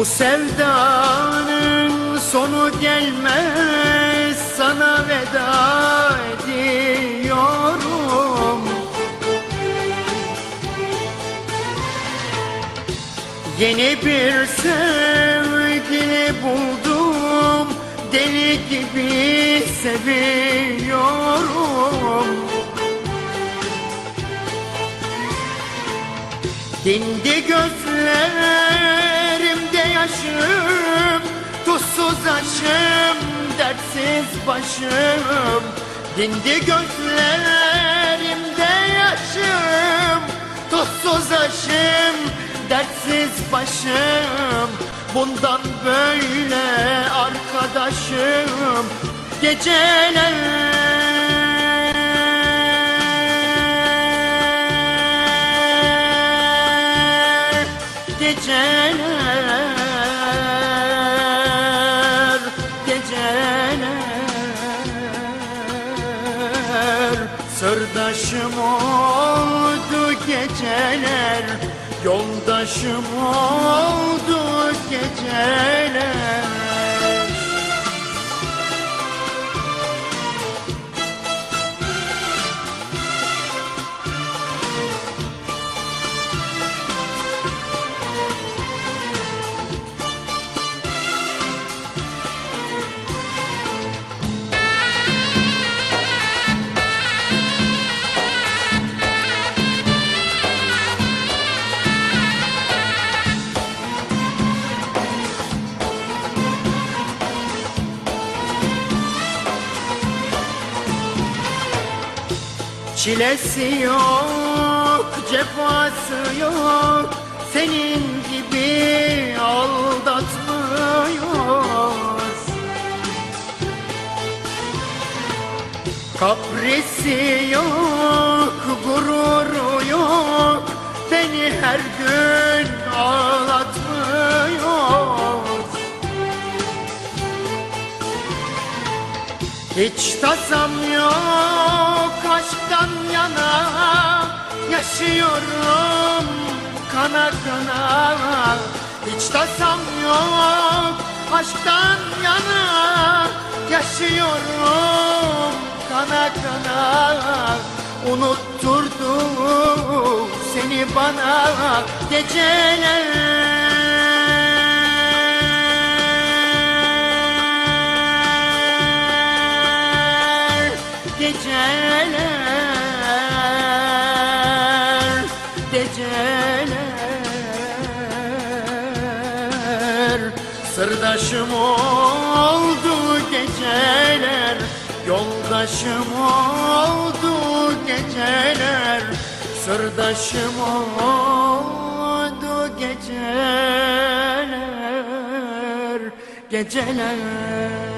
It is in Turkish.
Bu sevdanın sonu gelmez sana veda ediyorum. Yeni bir sevgili buldum Deli gibi seviyorum. Dindi gözlerimde yaşım Tuzsuz açım, dertsiz başım. Dindi gözlerimde yaşım Tuzsuz açım, dertsiz başım. Bundan böyle arkadaşım. Geceler Geceler Geceler. Sırdaşım oldu geceler Yoldaşım oldu geceler Çilesi yok, cefası yok. Senin gibi aldatmıyor Kaprisi yok, gururu yok. Beni her gün Hiç tasam yok aşktan yana. Yaşıyorum kana kana. Hiç tasam yok aşktan yana. Yaşıyorum kana kana. Unutturdu seni bana. Geceler Geceler Geceler. Sırdaşım oldu geceler Yoldaşım oldu geceler. Sırdaşım oldu geceler Geceler